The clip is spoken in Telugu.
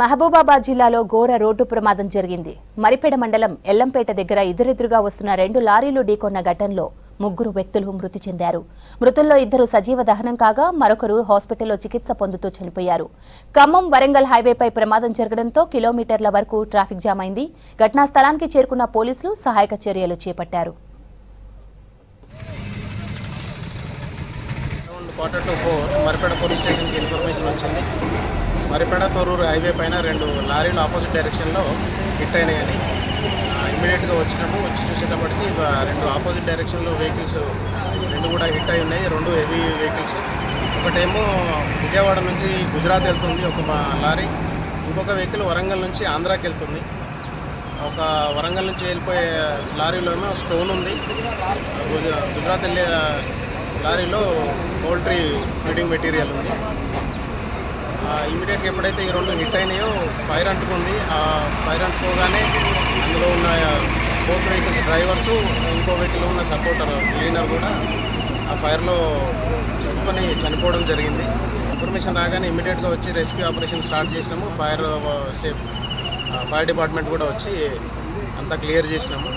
మహబూబాబాద్ జిల్లాలో ఘోర రోడ్డు ప్రమాదం జరిగింది. మరిపేడ మండలం ఎల్లంపేట దగ్గర ఎదురెదురుగా వస్తున్న రెండు లారీలు ఢీకొన్న ఘటనలో ముగ్గురు వ్యక్తులు మృతి చెందారు. మృతుల్లో ఇద్దరు సజీవ దహనం కాగా మరొకరు హాస్పిటల్లో చికిత్స పొందుతూ చనిపోయారు. ఖమ్మం వరంగల్ హైవేపై ప్రమాదం జరగడంతో కిలోమీటర్ల వరకు ట్రాఫిక్ జామ్ అయింది. ఘటనా స్థలానికి చేరుకున్న పోలీసులు సహాయక చర్యలు చేపట్టారు. ఫోర్ పోలీస్ స్టేషన్కి ఇన్ఫర్మేషన్ వచ్చింది. మరిపేడ తొర్రూరు హైవే పైన రెండు లారీలు ఆపోజిట్ డైరెక్షన్లో హిట్ అయినాయని. ఇమీడియట్గా వచ్చినాము వచ్చి చూసేటప్పటికి రెండు ఆపోజిట్ డైరెక్షన్లో వెహికల్స్ రెండు కూడా హిట్ అయి ఉన్నాయి రెండు హెవీ వెహికల్స్. ఒకటేమో విజయవాడ నుంచి గుజరాత్ వెళ్తుంది ఒక మా లారీ. ఇంకొక వెహికల్ వరంగల్ నుంచి ఆంధ్రాకి వెళ్తుంది. ఒక వరంగల్ నుంచి వెళ్ళిపోయే లారీలోనో స్టోన్ ఉంది. గుజరాత్ వెళ్ళే లారీలో పౌల్ట్రీ ఫీడింగ్ మెటీరియల్ ఉంది. ఇమీడియట్గా ఎప్పుడైతే ఈ రెండు హిట్ అయినాయో ఫైర్ అంటుకుంది. ఆ ఫైర్ అంటుకోగానే అందులో ఉన్న బోత్ వెహికల్స్ డ్రైవర్స్ ఇంకో వెహికల్ ఉన్న సపోర్టర్ క్లీనర్ కూడా ఆ ఫైర్లో చిక్కుకొని చనిపోవడం జరిగింది. ఇన్ఫర్మేషన్ రాగానే ఇమీడియట్గా వచ్చి రెస్క్యూ ఆపరేషన్ స్టార్ట్ చేసినాము. ఫైర్ సేఫ్ ఫైర్ డిపార్ట్మెంట్ కూడా వచ్చి అంతా క్లియర్ చేసినాము.